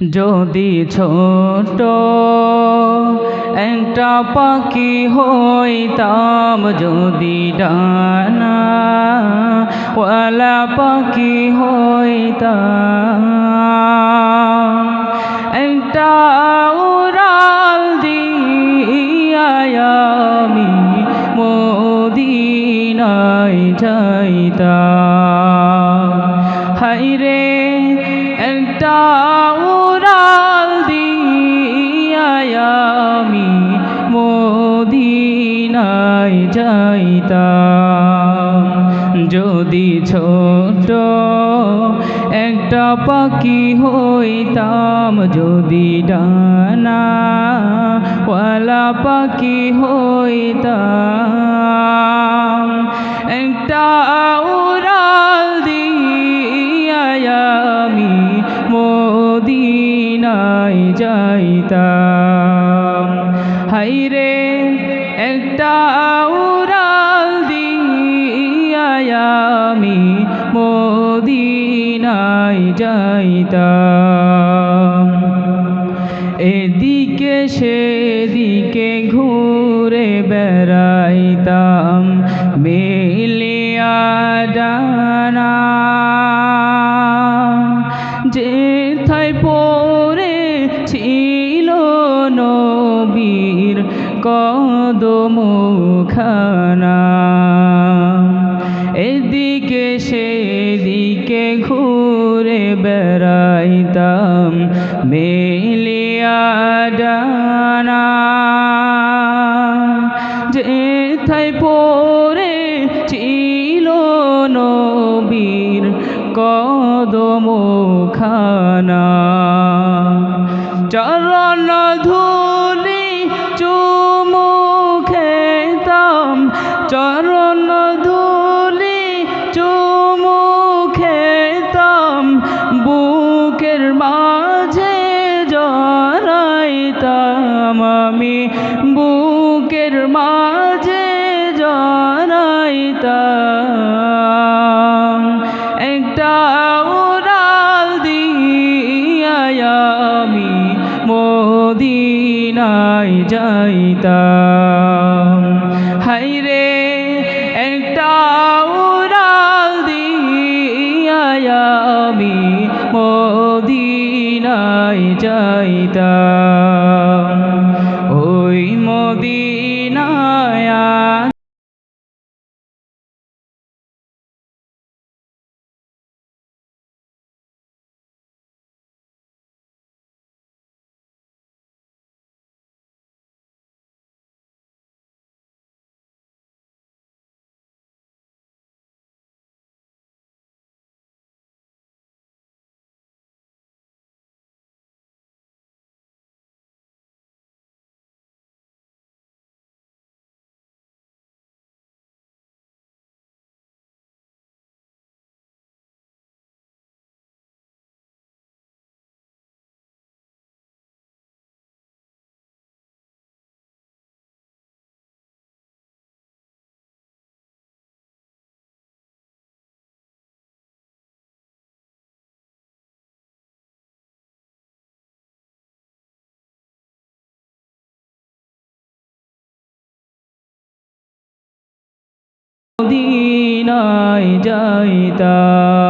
যদি ছোট একটা পাখি হইতাম, যদি ডানা ওয়ালা পাখি হইতাম, একটা উড়াল দিয়া আমি মদিনায় যাইতাম। হাইরে উড়াল দিয়া আমি মদিনায় যাইতাম। যদি ছোট একটা পাখি হইতাম, যদি ডানা ওয়ালা পাখি হইতাম মদিনায় যাইতাম। হাইরে একটা উড়াল দিয়া আমি মদিনায় যাইতাম। এদিকে সেদিকে ঘুরে বেড়াইতাম। মেলিয়া যেথায় পরে ছিল নবীর কদমখানা। এদিকে সেদিকে ঘুরে বেড়াইতাম মেলিয়া ডানা। যেথায় পরে ছিল নবীর কদমখানা। চরণ ধুলি চুমু খেতাম। চরণ ধুলি চুমু খেতাম। বুকের মাঝে জড়াইতাম আমি। বুকের মাঝে জড়াইতাম। মদিনায় যাইতাম। হাইরে একটা উড়াল দিয়া আমি মদিনায় যাইতাম। ওই মদিনায় মদিনায় যাইতাম।